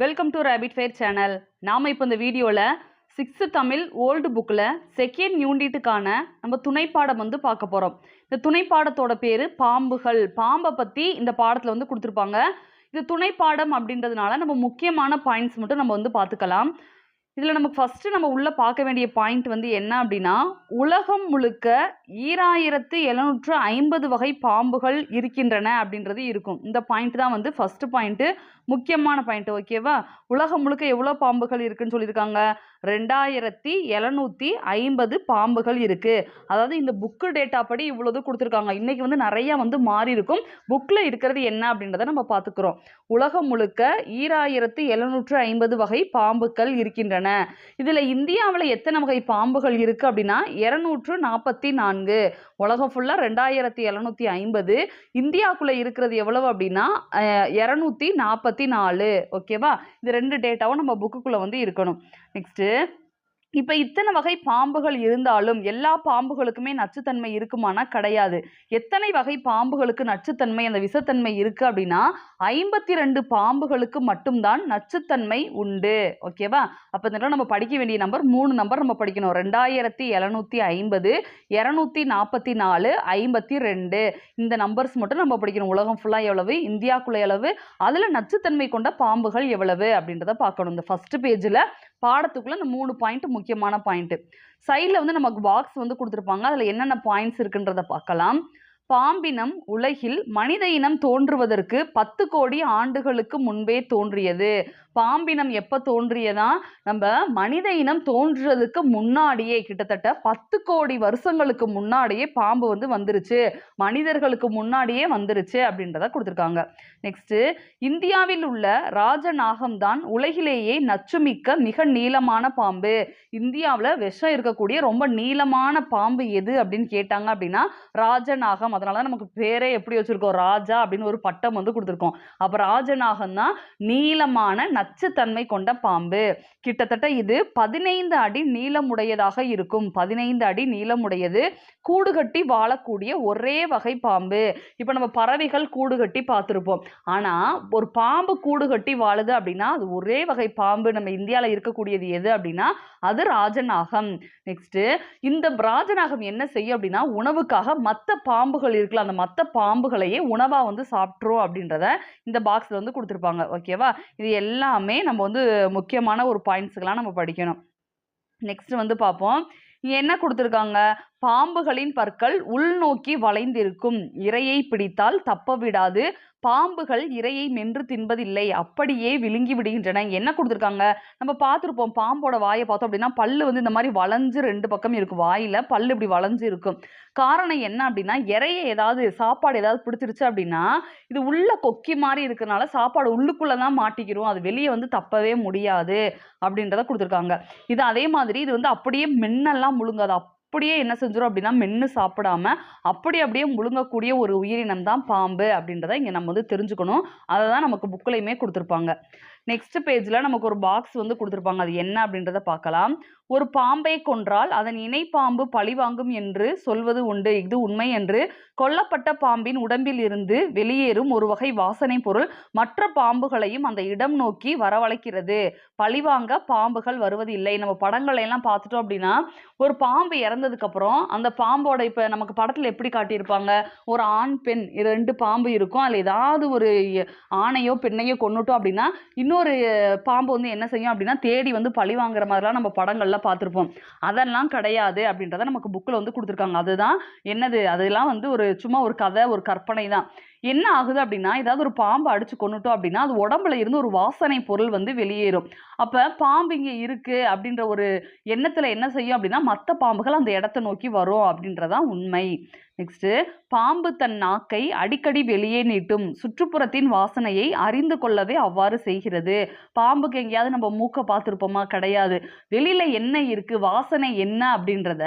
Welcome to rapid fair channel நாம் இப்போ இந்த வீடியோவில் சிக்ஸ்த்து தமிழ் ஓல்டு புக்கில் செகண்ட் யூனிட்டுக்கான நம்ம துணைப்பாடம் வந்து பார்க்க போகிறோம் இந்த துணைப்பாடத்தோட பேர் பாம்புகள். பாம்பை பற்றி இந்த பாடத்தில் வந்து கொடுத்துருப்பாங்க. இது துணைப்பாடம் அப்படின்றதுனால நம்ம முக்கியமான பாயிண்ட்ஸ் மட்டும் நம்ம வந்து பார்த்துக்கலாம். இதில் நமக்கு ஃபஸ்ட்டு நம்ம உள்ளே பார்க்க வேண்டிய பாயிண்ட் வந்து என்ன அப்படின்னா உலகம் முழுக்க ஈராயிரத்து எழுநூற்று ஐம்பது வகை பாம்புகள் இருக்கின்றன அப்படின்றது இருக்கும். இந்த பாயிண்ட் தான் வந்து ஃபஸ்ட்டு பாயிண்ட்டு முக்கியமான பாயிண்ட் ஓகேவா உலகம் முழுக்க எவ்வளோ பாம்புகள் இருக்குன்னு சொல்லியிருக்காங்க? ரெண்டாயிரத்தி எழுநூற்றி ஐம்பது பாம்புகள் இருக்குது அதாவது இந்த புக்கு டேட்டா படி இவ்வளோது கொடுத்துருக்காங்க. இன்றைக்கி வந்து நிறையா வந்து மாறி இருக்கும். புக்கில் இருக்கிறது என்ன அப்படின்றத நம்ம பார்த்துக்குறோம். உலகம் முழுக்க ஈராயிரத்து எழுநூற்று ஐம்பது வகை பாம்புகள் இருக்கின்றன. இதில் இந்தியாவில் எத்தனை வகை பாம்புகள் இருக்குது அப்படின்னா இரநூற்று நாற்பத்தி நான்கு. உலகம் ஃபுல்லாக ரெண்டாயிரத்தி எழுநூற்றி ஐம்பது. இந்தியாவுக்குள்ளே இருக்கிறது எவ்வளவு அப்படின்னா இரநூத்தி நாற்பத்தி நாலு. ஓகேவா இது ரெண்டு டேட்டாவும் நம்ம புக்குக்குள்ளே வந்து இருக்கணும். நெக்ஸ்ட்டு இப்போ இத்தனை வகை பாம்புகள் இருந்தாலும் எல்லா பாம்புகளுக்குமே நச்சுத்தன்மை இருக்குமானா கிடையாது. எத்தனை வகை பாம்புகளுக்கு நச்சுத்தன்மை அந்த விஷத்தன்மை இருக்குது அப்படின்னா ஐம்பத்தி ரெண்டு பாம்புகளுக்கு மட்டும்தான் நச்சுத்தன்மை உண்டு. ஓகேவா அப்போ இந்த நம்ம படிக்க வேண்டிய நம்பர் மூணு நம்பர் நம்ம படிக்கணும். ரெண்டாயிரத்தி எழுநூற்றி ஐம்பது இரநூத்தி நாற்பத்தி நாலு ஐம்பத்தி ரெண்டு இந்த நம்பர்ஸ் மட்டும் நம்ம படிக்கணும். உலகம் ஃபுல்லாக எவ்வளவு? இந்தியாக்குள்ள எவ்வளவு? அதில் நச்சுத்தன்மை கொண்ட பாம்புகள் எவ்வளவு? அப்படின்றத பார்க்கணும். இந்த ஃபஸ்ட்டு பேஜில் பாடத்துக்குள்ளே இந்த மூணு பாயிண்ட் முக்கியமான பாயிண்ட்டு சைடில் வந்து நமக்கு பாக்ஸ் வந்து கொடுத்துருப்பாங்க. அதில் என்னென்ன பாயிண்ட்ஸ் இருக்குன்றதை பார்க்கலாம். பாம்பினம் உலகில் மனித இனம் தோன்றுவதற்கு பத்து கோடி ஆண்டுகளுக்கு முன்பே தோன்றியது. பாம்பினம் எப்போ தோன்றியதா? நம்ம மனித இனம் தோன்றுறதுக்கு முன்னாடியே கிட்டத்தட்ட பத்து கோடி வருஷங்களுக்கு முன்னாடியே பாம்பு வந்து வந்துருச்சு. மனிதர்களுக்கு முன்னாடியே வந்துருச்சு அப்படின்றத கொடுத்துருக்காங்க. நெக்ஸ்ட்டு இந்தியாவில் உள்ள ராஜநாகம் தான் உலகிலேயே நச்சுமிக்க மிக நீளமான பாம்பு. இந்தியாவில் விஷம் இருக்கக்கூடிய ரொம்ப நீளமான பாம்பு எது அப்படின்னு கேட்டாங்க அப்படின்னா ராஜநாகம். அதனால தான் நமக்கு பேரே எப்படி வச்சுருக்கோம்? ராஜா அப்படின்னு ஒரு பட்டம் வந்து கொடுத்துருக்கோம். அப்போ ராஜநாகம் தான் நீளமான நச்சுத்தன்மை கொண்ட பாம்பு. கிட்டத்தட்ட இது பதினைந்து அடி நீளமுடையதாக இருக்கும். பதினைந்து அடி நீளமுடையது. கூடு கட்டி வாழக்கூடிய ஒரே வகை பாம்பு. இப்போ நம்ம பறவைகள் கூடு கட்டி பார்த்துருப்போம். ஆனால் ஒரு பாம்பு கூடு கட்டி வாழுது அப்படின்னா அது ஒரே வகை பாம்பு. நம்ம இந்தியாவில் இருக்கக்கூடியது எது அப்படின்னா அது ராஜநாகம். நெக்ஸ்ட்டு இந்த ராஜநாகம் என்ன செய்யும் அப்படின்னா உணவுக்காக மற்ற பாம்புகள் இருக்குல்ல அந்த மற்ற பாம்புகளையே உணவாக வந்து சாப்பிட்றோம் அப்படின்றத இந்த பாக்ஸில் வந்து கொடுத்துருப்பாங்க. ஓகேவா இது எல்லாமே நம்ம வந்து முக்கியமான ஒரு பாயிண்ட்ஸுக்கெலாம் நம்ம படிக்கணும். நெக்ஸ்ட் வந்து பார்ப்போம். என்ன கொடுத்துருக்காங்க? பாம்புகளின் பற்கள் உள்நோக்கி வளைந்திருக்கும். இரையை பிடித்தால் தப்ப விடாது. பாம்புகள் இரையை மென்று தின்பதில்லை. அப்படியே விழுங்கி விடுகின்றன. என்ன கொடுத்துருக்காங்க? நம்ம பார்த்துருப்போம். பாம்போட வாயை பார்த்தோம் அப்படின்னா பல்லு வந்து இந்த மாதிரி வளைஞ்சு ரெண்டு பக்கம் இருக்கும் வாயில் பல்லு இப்படி வளைஞ்சு இருக்கும். காரணம் என்ன அப்படின்னா இறையை ஏதாவது சாப்பாடு ஏதாவது பிடிச்சிருச்சு அப்படின்னா இது உள்ள கொக்கி மாதிரி இருக்கிறனால சாப்பாடு உள்ளுக்குள்ளே தான் மாட்டிக்கிறோம் அது வெளியே வந்து தப்பவே முடியாது அப்படின்றத கொடுத்துருக்காங்க. இது அதே மாதிரி இது வந்து அப்படியே மென்னெல்லாம் முழுங்காது. அப்படியே என்ன செஞ்சிடும் அப்படின்னா மென்று சாப்பிடாம அப்படி அப்படியே முழுங்கக்கூடிய ஒரு உயிரினம் தான் பாம்பு அப்படின்றத இங்கே நம்ம வந்து தெரிஞ்சுக்கணும். அதை தான் நமக்கு புக்கிலையுமே கொடுத்துருப்பாங்க. நெக்ஸ்ட் பேஜில் நமக்கு ஒரு பாக்ஸ் வந்து கொடுத்துருப்பாங்க. அது என்ன அப்படின்றத பார்க்கலாம். ஒரு பாம்பை கொன்றால் அதன் இணை பாம்பு பழிவாங்கும் என்று சொல்வது உண்டு. இது உண்மை என்று கொல்லப்பட்ட பாம்பின் உடம்பில் இருந்து வெளியேறும் ஒரு வகை வாசனை பொருள் மற்ற பாம்புகளையும் அந்த இடம் நோக்கி வரவழைக்கிறது. பழிவாங்க பாம்புகள் வருவதில்லை. நம்ம படங்களை எல்லாம் பார்த்துட்டோம் அப்படின்னா ஒரு பாம்பு இறந்ததுக்கு அப்புறம் அந்த பாம்போட இப்போ நமக்கு படத்தில் எப்படி காட்டியிருப்பாங்க? ஒரு ஆண் பெண் இது ரெண்டு பாம்பு இருக்கும். அதில் ஏதாவது ஒரு ஆணையோ பெண்ணையோ கொண்டுட்டோம் அப்படின்னா இன்னொரு பாம்பு வந்து என்ன செய்யும் அப்படின்னா தேடி வந்து பழி வாங்குற மாதிரிலாம் நம்ம படங்கள்ல பார்த்துருப்போம். அதெல்லாம் கிடையாது அப்படின்றத நமக்கு புக்கில் வந்து கொடுத்துருக்காங்க. அதுதான் என்னது? அதெல்லாம் வந்து ஒரு சும்மா ஒரு கதை ஒரு கற்பனை தான் என்ன ஆகுது அப்படின்னா ஏதாவது ஒரு பாம்பு அடிச்சு கொண்டுட்டோம் அப்படின்னா அது உடம்புல இருந்து ஒரு வாசனை பொருள் வந்து வெளியேறும். அப்போ பாம்பு இங்கே இருக்கு அப்படின்ற ஒரு எண்ணத்தில் என்ன செய்யும் அப்படின்னா மற்ற பாம்புகள் அந்த இடத்த நோக்கி வரும் அப்படின்றதான் உண்மை. நெக்ஸ்ட்டு பாம்பு தன் நாக்கை அடிக்கடி வெளியே நீட்டும் சுற்றுப்புறத்தின் வாசனையை அறிந்து கொள்ளவே அவ்வாறு செய்கிறது. பாம்புக்கு எங்கேயாவது நம்ம மூக்கை பார்த்துருப்போமா? கிடையாது. வெளியில என்ன இருக்கு? வாசனை என்ன? அப்படின்றத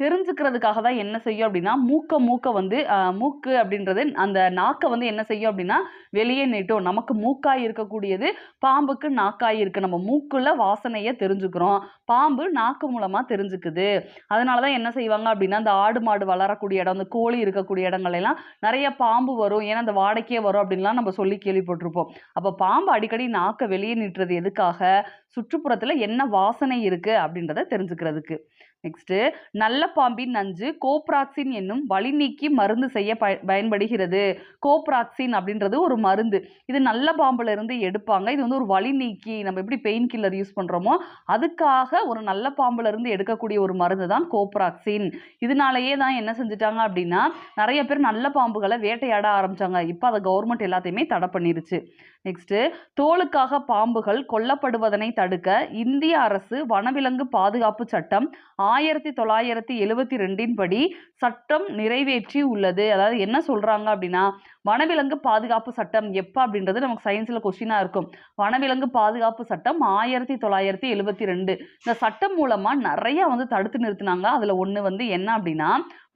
தெரிஞ்சுக்கிறதுக்காக தான் என்ன செய்யும் அப்படின்னா மூக்க மூக்க வந்து மூக்கு அப்படின்றது அந்த நா நாக்கை வந்து என்ன செய்யும் அப்படின்னா வெளியே நீட்டும். நமக்கு மூக்காய் இருக்கக்கூடியது பாம்புக்கு நாக்காய் இருக்கு. நம்ம மூக்குல வாசனையை தெரிஞ்சுக்கிறோம். பாம்பு நாக்கு மூலமா தெரிஞ்சுக்குது. அதனால தான் என்ன செய்வாங்க அப்படின்னா அந்த ஆடு மாடு வளரக்கூடிய இடம் அந்த கோழி இருக்கக்கூடிய இடங்கள் எல்லாம் நிறைய பாம்பு வரும். ஏன்னா அந்த வாடகையே வரும் அப்படின்லாம் நம்ம சொல்லி கேள்விப்பட்டிருப்போம். அப்போ பாம்பு அடிக்கடி நாக்கை வெளியே நீட்டுறது எதுக்காக? சுற்றுப்புறத்துல என்ன வாசனை இருக்கு அப்படின்றத தெரிஞ்சுக்கிறதுக்கு. நெக்ஸ்ட் நல்ல பாம்பின் நஞ்சு கோப்ராக்சின் என்னும் வலி நீக்கி மருந்து செய்ய பய பயன்படுகிறது. கோப்ராக்சின் அப்படின்றது ஒரு மருந்து. இது நல்ல பாம்புல இருந்து எடுப்பாங்க. இது வந்து ஒரு வலி நீக்கி நம்ம எப்படி பெயின் கில்லர் யூஸ் பண்றோமோ அதுக்காக ஒரு நல்ல பாம்புல இருந்து எடுக்கக்கூடிய ஒரு மருந்து தான் கோப்ராக்சின். இதனாலேயே தான் என்ன செஞ்சுட்டாங்க அப்படின்னா நிறைய பேர் நல்ல பாம்புகளை வேட்டையாட ஆரம்பிச்சாங்க. இப்போ அதை கவர்மெண்ட் எல்லாத்தையுமே தடை பண்ணிருச்சு. நெக்ஸ்ட் தோலுக்காக பாம்புகள் கொல்லப்படுவதனை தடுக்க இந்திய அரசு வனவிலங்கு பாதுகாப்பு சட்டம் ஆயிரத்தி தொள்ளாயிரத்தி எழுவத்தி ரெண்டின் படி சட்டம் நிறைவேற்றி உள்ளது. அதாவது என்ன சொல்றாங்க அப்படின்னா வனவிலங்கு பாதுகாப்பு சட்டம் எப்போ அப்படின்றது நமக்கு சயின்ஸில் கொஸ்டினாக இருக்கும். வனவிலங்கு பாதுகாப்பு சட்டம் ஆயிரத்தி தொள்ளாயிரத்தி எழுவத்தி ரெண்டு. இந்த சட்டம் மூலமாக நிறைய வந்து தடுத்து நிறுத்தினாங்க. அதில் ஒன்று வந்து என்ன அப்படின்னா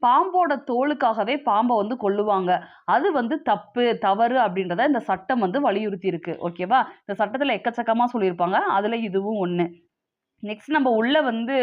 பாம்போட தோலுக்காகவே பாம்பை வந்து கொல்லுவாங்க. அது வந்து தப்பு தவறு அப்படின்றத இந்த சட்டம் வந்து வலியுறுத்தி இருக்கு. ஓகேவா இந்த சட்டத்தில் எக்கச்சக்கமாக சொல்லியிருப்பாங்க. அதில் இதுவும் ஒன்று நெக்ஸ்ட் நம்ம உள்ள வந்து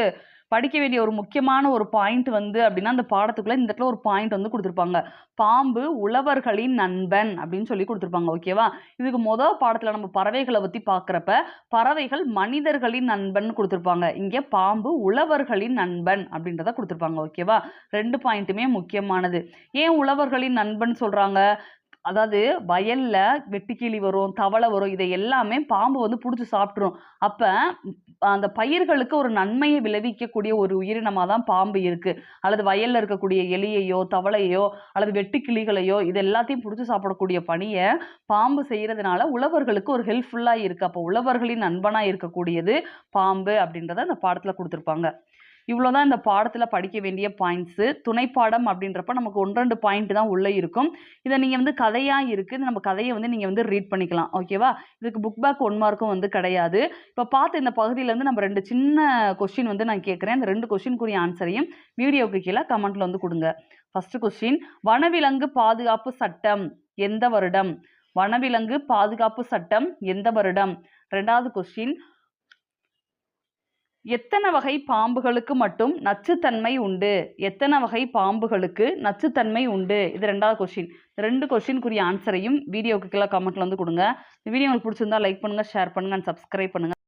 படிக்க வேண்டிய ஒரு முக்கியமான ஒரு பாயிண்ட் வந்து அப்படின்னா அந்த பாடத்துக்குள்ள இந்த இடத்துல ஒரு பாயிண்ட் வந்து கொடுத்துருப்பாங்க. பாம்பு உழவர்களின் நண்பன் அப்படின்னு சொல்லி கொடுத்துருப்பாங்க ஓகேவா இதுக்கு மொதல் பாடத்துல நம்ம பறவைகளை பத்தி பார்க்குறப்ப பறவைகள் மனிதர்களின் நண்பன் கொடுத்துருப்பாங்க. இங்க பாம்பு உழவர்களின் நண்பன் அப்படின்றத கொடுத்துருப்பாங்க ஓகேவா ரெண்டு பாயிண்ட்டுமே முக்கியமானது. ஏன் உழவர்களின் நண்பன் சொல்றாங்க? அதாவது வயல்ல வெட்டுக்கிளி வரும் தவளை வரும் இதை எல்லாமே பாம்பு வந்து பிடிச்சி சாப்பிட்ரும் அப்ப அந்த பயிர்களுக்கு ஒரு நன்மையை விளைவிக்கக்கூடிய ஒரு உயிரினமாக தான் பாம்பு இருக்கு. அல்லது வயல்ல இருக்கக்கூடிய எலியையோ தவளையோ அல்லது வெட்டுக்கிளிகளையோ இது எல்லாத்தையும் பிடிச்சி சாப்பிடக்கூடிய பணியை பாம்பு செய்யறதுனால உழவர்களுக்கு ஒரு ஹெல்ப்ஃபுல்லாக இருக்கு. அப்போ உழவர்களின் நண்பனாக இருக்கக்கூடியது பாம்பு அப்படின்றத அந்த பாடத்தில் கொடுத்துருப்பாங்க. இவ்வளோதான் இந்த பாடத்தில் படிக்க வேண்டிய பாயிண்ட்ஸு துணைப்பாடம் அப்படின்றப்ப நமக்கு ஒன்று ரெண்டு பாயிண்ட் தான் உள்ளே இருக்கும். இதை நீங்கள் வந்து கதையாக இருக்குது நம்ம கதையை வந்து நீங்கள் வந்து ரீட் பண்ணிக்கலாம். ஓகேவா இதுக்கு புக் பேக் ஒன் மார்க்கும் வந்து கிடையாது. இப்போ பார்த்த இந்த பகுதியிலேருந்து நம்ம ரெண்டு சின்ன கொஷின் வந்து நான் கேட்குறேன். இந்த ரெண்டு கொஸ்டினுக்குரிய ஆன்சரையும் வீடியோவுக்கு கீழே கமெண்ட்டில் வந்து கொடுங்க. ஃபஸ்ட்டு கொஸ்டின் வனவிலங்கு பாதுகாப்பு சட்டம் எந்த வருடம்? வனவிலங்கு பாதுகாப்பு சட்டம் எந்த வருடம்? ரெண்டாவது கொஸ்டின் எத்தனை வகை பாம்புகளுக்கு மட்டும் நச்சுத்தன்மை உண்டு? எத்தனை வகை பாம்புகளுக்கு நச்சுத்தன்மை உண்டு? இது ரெண்டாவது கொஸ்டின் ரெண்டு கொஸ்டினுக்குரிய ஆன்சரையும் வீடியோவுக்கு கீழே கமெண்ட்டில் வந்து கொடுங்க. இந்த வீடியோ உங்களுக்கு பிடிச்சிருந்தா லைக் பண்ணுங்கள் ஷேர் பண்ணுங்க அண்ட் சப்ஸ்கிரைப் பண்ணுங்கள்